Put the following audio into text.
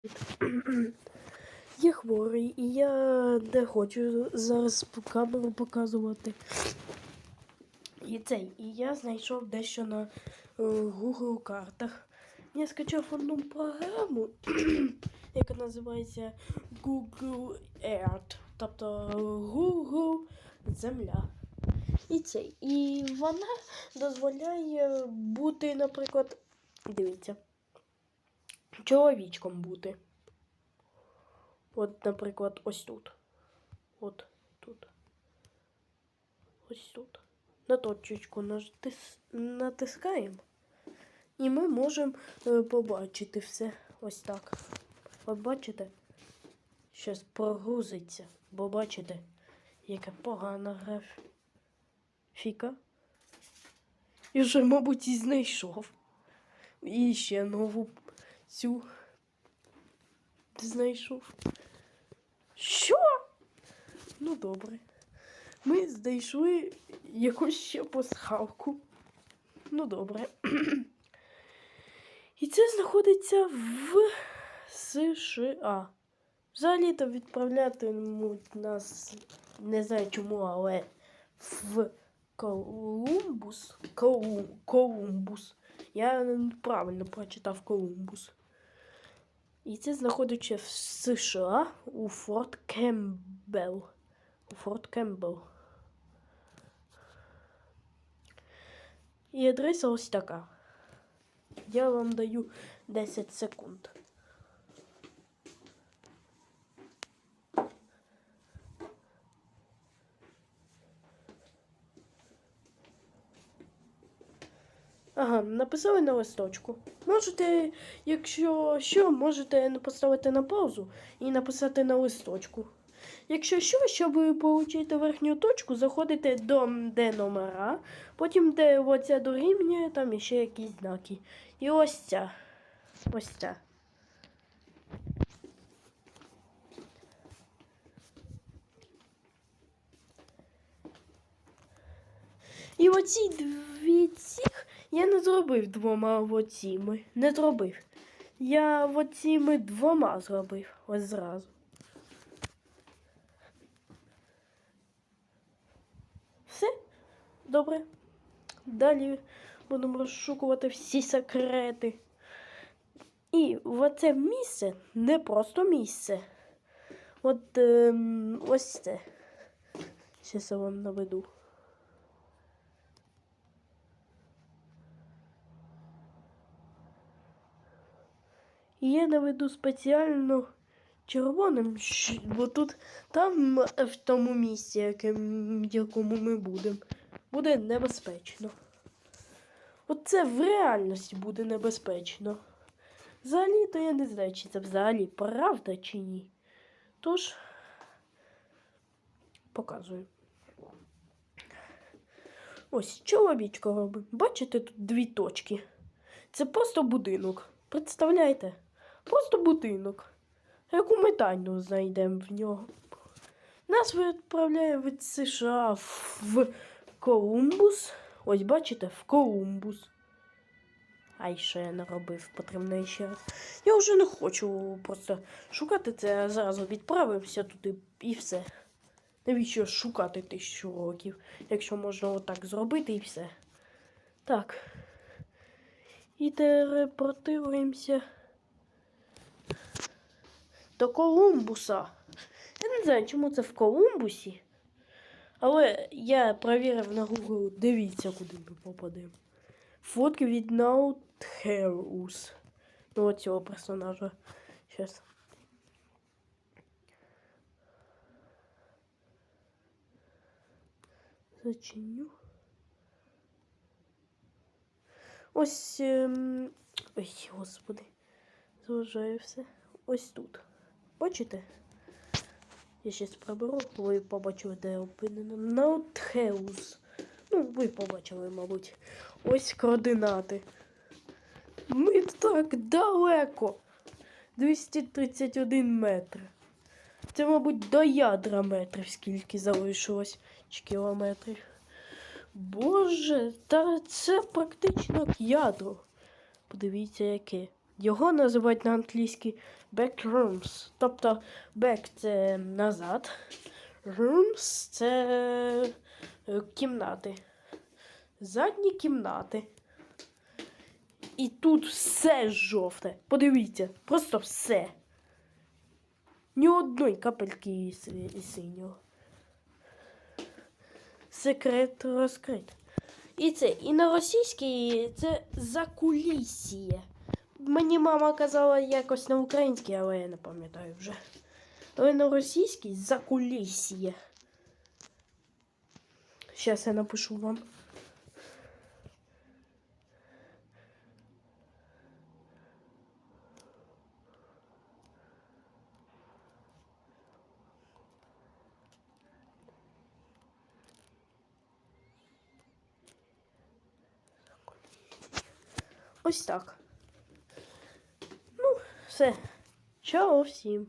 Я хворий і я не хочу зараз по камеру показувати. І цей, і я знайшов дещо на е, Google картах. Я скачав одну програму, яка називається Google Earth, тобто Google Земля. І цей. І вона дозволяє бути, наприклад, дивіться, чоловічком бути. От, наприклад, ось тут. От тут. Ось тут. На точечку натис... натискаємо. І ми можемо е, побачити все ось так. От бачите? Щас прогрузиться. Бо бачите, яка погана графіка. І вже, мабуть, і знайшов. І ще нову цю знайшов. Що? Ну добре. Ми знайшли якусь ще пасхалку. Ну добре. І це знаходиться в США. Взагалі-то відправлятимуть нас, не знаю чому, але в Колумбус. Колумбус. Я правильно прочитав Колумбус. І це знаходиться в США у Форт Кембел. У Форт Кембел. І адреса ось така. Я вам даю 10 секунд. Ага, написали на листочку. Можете, якщо що, можете поставити на паузу і написати на листочку. Якщо що, щоб отримати верхню точку, заходите до де номера, потім де оця дорівнює, там іще якісь знаки. І ось ця. Ось ця. І оці дві цих я не зробив двома оціми. Не зробив. Я оціми двома зробив ось зразу. Все? Добре. Далі будемо розшукувати всі секрети. І оце місце не просто місце. От ем, ось це. Зараз я вам наведу. Я наведу спеціально червоним, бо тут там в тому місці, в якому ми будемо, буде небезпечно. Оце в реальності буде небезпечно. Взагалі, то я не знаю, чи це взагалі правда чи ні. Тож, показую. Ось чоловічко робить. Бачите тут дві точки. Це просто будинок. Представляєте? Просто будинок. Яку ми тайну знайдемо в нього. Нас відправляє від США в Колумбус. Ось бачите, в Колумбус. Ай, що я наробив, потрібно ще раз. Я вже не хочу просто шукати це, а зразу відправився туди і все. Навіщо шукати тисячу років, якщо можна отак зробити і все. Так. І телепортуємося до Колумбуса. Я не знаю, чому це в Колумбусі. Але я перевірив на Google, дивіться, куди ми попадемо. Фотки від Наутхеус. Ну, от цього персонажа. Щас. Зачиню. Ось. Ем... Ой, господи. Зважаю все. Ось тут. Бачите? Я щас приберу, ви побачили, де опинено. Наутхеус. Ну, ви побачили, мабуть. Ось координати. Ми так далеко. 231 метр. Це, мабуть, до ядра метрів, скільки залишилось чи кілометрів. Боже, та це практично як ядро. Подивіться, яке. Його називають на англійській backrooms. Тобто back це назад, rooms це е, кімнати. Задні кімнати. І тут все жовте. Подивіться, просто все. Ні одної капельки синього. Секрет розкрит. І це, і на російській це закулісіє. Мені мама казала якось на українській, але я не пам'ятаю вже. Але на російській за закулісіє. Зараз я напишу вам. Ось так. Все. Чао всім.